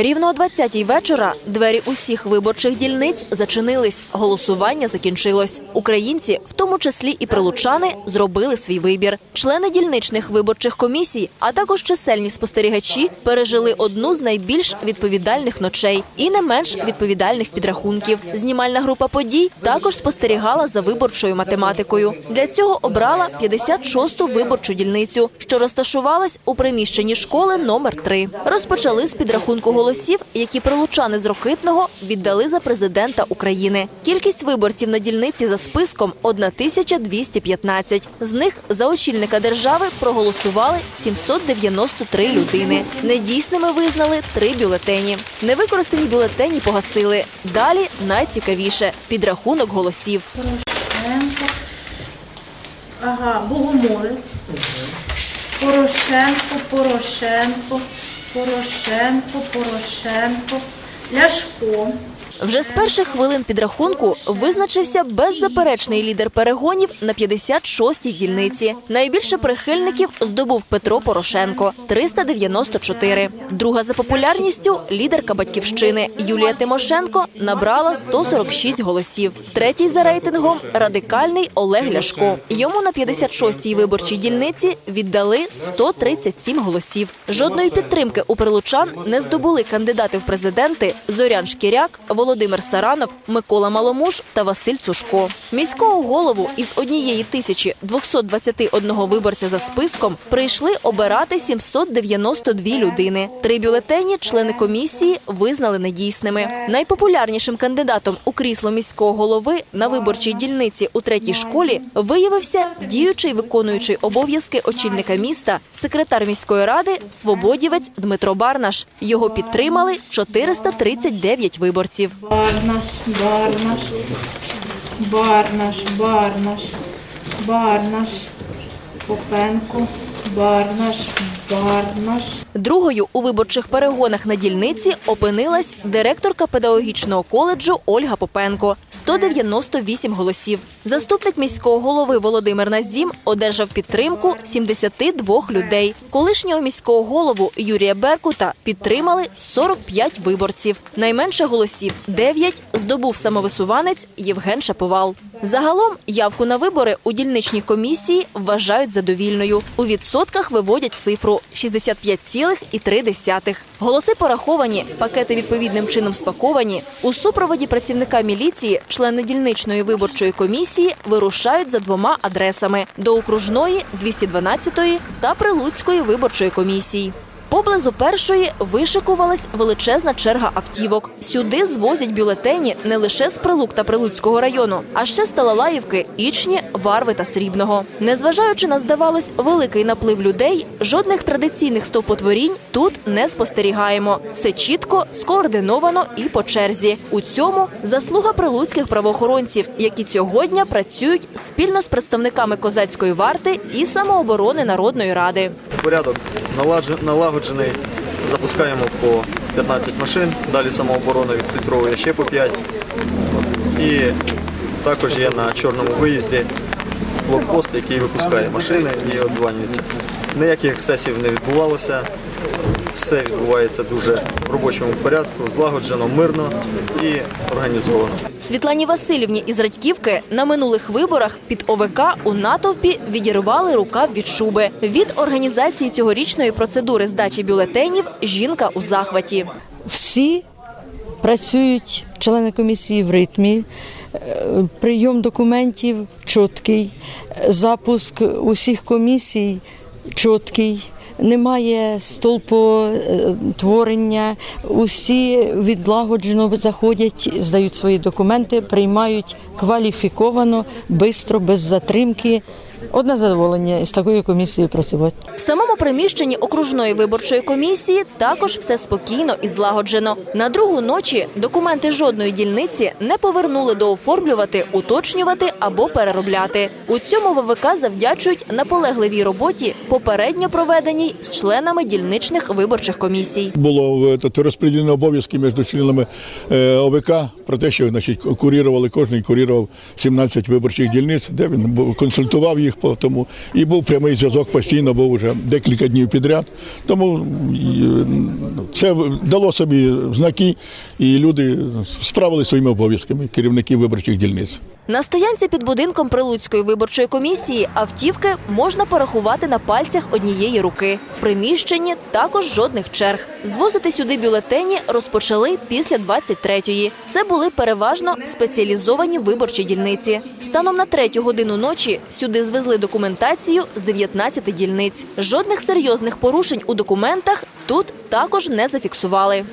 Рівно о 20-й вечора двері усіх виборчих дільниць зачинились. Голосування закінчилось. Українці, в тому числі і прилучани, зробили свій вибір. Члени дільничних виборчих комісій, а також чисельні спостерігачі, пережили одну з найбільш відповідальних ночей і не менш відповідальних підрахунків. Знімальна група подій також спостерігала за виборчою математикою. Для цього обрала 56-ту виборчу дільницю, що розташувалась у приміщенні школи номер 3 Розпочали з підрахунку голосів, які прилучани з Рокитного віддали за президента України. Кількість виборців на дільниці за списком 1215. З них за очільника держави проголосували 793 людини. Недійсними визнали три бюлетені. Невикористані бюлетені погасили. Далі найцікавіше підрахунок голосів. Ага, Богомолець. Порошенко, Порошенко, Порошенко, Порошенко, Ляшко. Вже з перших хвилин підрахунку визначився беззаперечний лідер перегонів на 56-й дільниці. Найбільше прихильників здобув Петро Порошенко 394. Друга за популярністю лідерка батьківщини Юлія Тимошенко набрала 146 голосів. Третій за рейтингом радикальний Олег Ляшко. Йому на 56-й виборчій дільниці віддали 137 голосів. Жодної підтримки у прилучан не здобули кандидати в президенти Зорян Шкіряк, Володимир Саранов, Микола Маломуш та Василь Цушко. Міського голову із однієї тисячі 221 виборця за списком прийшли обирати 792 людини. Три бюлетені члени комісії визнали недійсними. Найпопулярнішим кандидатом у крісло міського голови на виборчій дільниці у третій школі виявився діючий виконуючий обов'язки очільника міста, секретар міської ради Свободівець Дмитро Барнаш. Його підтримали 439 виборців. Барнаш, Барнаш, Барнаш, Барнаш, Барнаш, Попенко, Барнаш, Барнаш. Другою у виборчих перегонах на дільниці опинилась директорка педагогічного коледжу Ольга Попенко 198 голосів. Заступник міського голови Володимир Назім одержав підтримку 72 людей. Колишнього міського голову Юрія Беркута підтримали 45 виборців. Найменше голосів 9 здобув самовисуванець Євген Шаповал. Загалом явку на вибори у дільничній комісії вважають задовільною. У відсотках виводять цифру 65,3. Голоси пораховані, пакети відповідним чином спаковані. У супроводі працівника міліції члени дільничної виборчої комісії вирушають за двома адресами до окружної 212 та Прилуцької виборчої комісії. Поблизу першої вишикувалась величезна черга автівок. Сюди звозять бюлетені не лише з Прилук та Прилуцького району, а ще з Талалаївки, Ічні, Варви та Срібного. Незважаючи на здавалось великий наплив людей, жодних традиційних стовпотворінь тут не спостерігаємо. Все чітко, скоординовано і по черзі. У цьому заслуга прилуцьких правоохоронців, які цього дня працюють спільно з представниками козацької варти і самооборони народної ради. Порядок наладж- налагоджений. Запускаємо по 15 машин, далі самооборона відфільтровує ще по 5. І також є на чорному виїзді блокпост, який випускає машини і одзванюється. Ніяких ексцесів не відбувалося. Все відбувається дуже в робочому порядку, злагоджено, мирно і організовано. Світлані Васильівні із Радьківки на минулих виборах під ОВК у натовпі відірвали рукав від шуби. Від організації цьогорічної процедури здачі бюлетенів жінка у захваті. всі працюють, члени комісії в ритмі. Е, Прийом документів чіткий, запуск усіх комісій чіткий. Немає столпотворення, усі відлагоджено заходять, здають свої документи, приймають кваліфіковано, швидко, без затримки. Одне задоволення з такою комісією працювати. В самому приміщенні окружної виборчої комісії також все спокійно і злагоджено. На другу ночі документи жодної дільниці не повернули дооформлювати, уточнювати або переробляти. У цьому ВВК завдячують наполегливій роботі, попередньо проведеній з членами дільничних виборчих комісій. було е, розподілено обов'язки між членами е, ОВК про те, що значить курірували, кожен курірував 17 виборчих дільниць, де він був- консультував їх тому. І був прямий зв'язок постійно, був вже декілька днів підряд. Тому е, це дало собі знаки, і люди справили своїми обов'язками, керівники виборчих дільниць. На стоянці під будинком Прилуцької виборчої комісії автівки можна порахувати на пальцях однієї руки. В приміщенні також жодних черг. Звозити сюди бюлетені розпочали після 23-ї. Це були переважно спеціалізовані виборчі дільниці. Станом на третю годину ночі сюди звезли документацію з 19 дільниць. Жодних серйозних порушень у документах тут також не зафіксували.